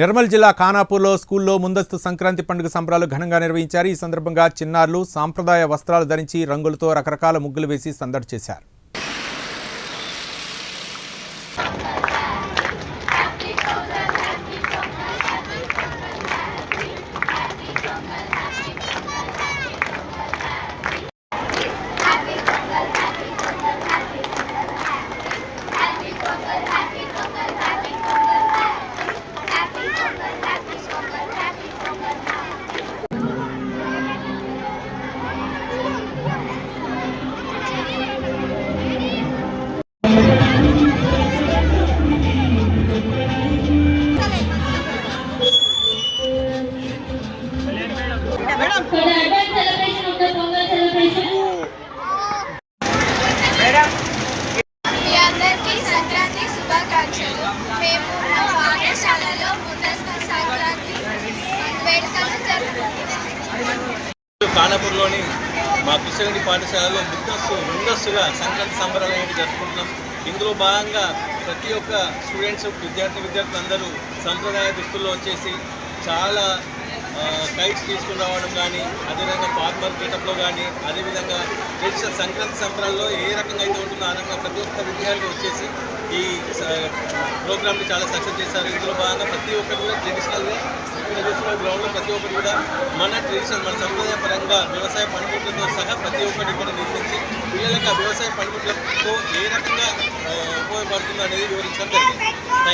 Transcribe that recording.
నిర్మల్ జిల్లా ఖానాపూర్లో స్కూల్లో ముందస్తు సంక్రాంతి పండుగ సంబరాలు ఘనంగా నిర్వహించారు. ఈ సందర్భంగా చిన్నారులు సాంప్రదాయ వస్త్రాలు ధరించి రంగులతో రకరకాల ముగ్గులు వేసి సందడి చేశారు. అందరికీ సంక్రాంతి శుభాకాంక్షలు. మేము మా పాఠశాలలో ముందస్తు సంక్రాంతి వేడుకలు జరుపుకుంటున్నాం. కానపూర్లోని మా కృష్ణగిరి పాఠశాలలో ముందస్తు ముందస్తుగా సంక్రాంతి సంబరాలు అనేవి జరుపుకుంటున్నాం. ఇందులో భాగంగా ప్రతి ఒక్క స్టూడెంట్స్ విద్యార్థి విద్యార్థులు అందరూ సంప్రదాయ దుస్తుల్లో వచ్చేసి చాలా కైట్స్ తీసుకుని రావడం కానీ అదేవిధంగా ఫార్మర్ గెటప్లో కానీ అదేవిధంగా ట్రెడిషనల్ సంక్రాంతి సంబరాల్లో ఏ రకంగా అయితే ఉంటుందో ఆ రకంగా ప్రతి ఒక్క విద్యార్థి వచ్చేసి ఈ ప్రోగ్రామ్ని చాలా సక్సెస్ చేశారు. ఇందులో భాగంగా ప్రతి ఒక్కరు కూడా ట్రెడిషనల్గా ఇక్కడ చూసిన గ్రౌండ్లో ప్రతి ఒక్కరు కూడా మన ట్రెడిషనల్ మన సంప్రదాయ పరంగా వ్యవసాయ పనిముట్లతో సహా ప్రతి ఒక్కటి ఇక్కడ నిర్మించి పిల్లలకు ఆ వ్యవసాయ పనిముట్లతో ఏ రకంగా ఆ, ఉపయోగపడుతుందో అనేది వివరించడం జరిగింది. థ్యాంక్